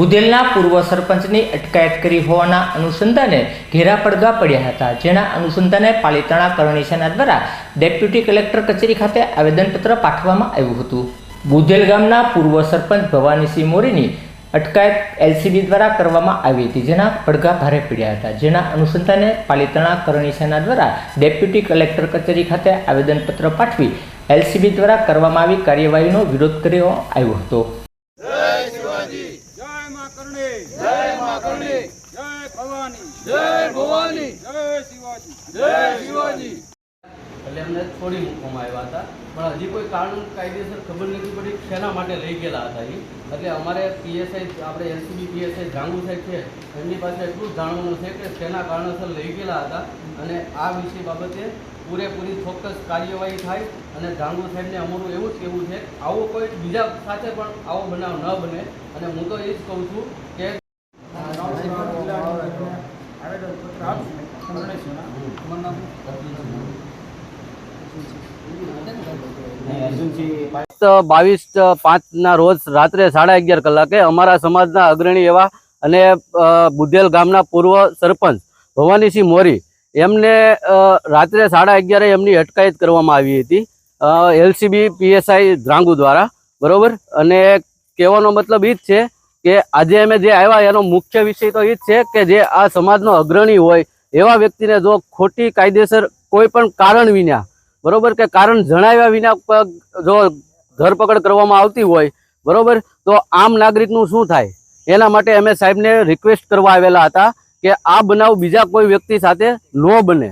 બુધેલના પૂર્વ સરપંચની અટકાયત કરી હોવાના અનુસંધાને ઘેરા પડઘા પડ્યા હતા, જેના અનુસંધાને પાલિતાણા કરણી સેના દ્વારા ડેપ્યુટી કલેક્ટર કચેરી ખાતે આવેદનપત્ર પાઠવવામાં આવ્યું હતું. બુધેલ ગામના પૂર્વ સરપંચ ભવાનીસિંહ મોરીની અટકાયત એલસીબી દ્વારા કરવામાં આવી હતી, જેના પડઘા ભારે પડ્યા હતા, જેના અનુસંધાને પાલિતાણા કરણી સેના દ્વારા ડેપ્યુટી કલેક્ટર કચેરી ખાતે આવેદનપત્ર પાઠવી એલસીબી દ્વારા કરવામાં આવી કાર્યવાહીનો વિરોધ કર્યો આવ્યો હતો. માં કરણી જય માં કરણી જય ભવાની. જય ભવાની. જય શિવાજી. જય શિવાજી. છોડી મૂકવામાં આવ્યા હતા. પણ હજી કોઈ કારણ કાયદેસર ખબર નથી પડી શેના માટે લઈ ગયેલા હતા એ એટલે અમારે પીએસઆઈ આપણે એલસીબી પીએસઆઈ જાંગુ સાહેબ છે એમની પાસે એટલું જાણવાનું છે કે શેના કારણોસર લઈ ગયેલા હતા અને આ વિષય બાબતે પૂરેપૂરી ચોક્કસ કાર્યવાહી થાય અને જાંગુ સાહેબને અમારું એવું જ કહેવું છે આવો કોઈ બીજા સાથે પણ આવો બનાવ ન બને. અને હું તો એ જ કહું છું કે બાવીસ પાંચના રોજ રાત્રે સાડા અગિયાર કલાકે અમારા સમાજના અગ્રણી એવા અને બુધેલ ગામના પૂર્વ સરપંચ ભવાનીસિંહ મોરી એમને રાત્રે સાડા અગિયારે એમની અટકાયત કરવામાં આવી હતી. એલસીબી, પીએસઆઈ ધ્રાંગુ દ્વારા, બરોબર? અને કહેવાનો મતલબ એ જ છે કે આજે અમે જે આવ્યા એનો મુખ્ય વિષય તો એ જ છે કે જે આ સમાજનો અગ્રણી હોય એવા વ્યક્તિને જો ખોટી કાયદેસર કોઈ પણ કારણ વિના બરોબર? કે કારણ જણાવ્યા વિના જો ધરપકડ કરવામાં આવતી હોય, બરોબર? તો આમ નાગરિકનું શું થાય? એના માટે અમે સાહેબને રિક્વેસ્ટ કરવા આવેલા હતા કે આ બનાવ બીજા કોઈ વ્યક્તિ સાથે ન બને.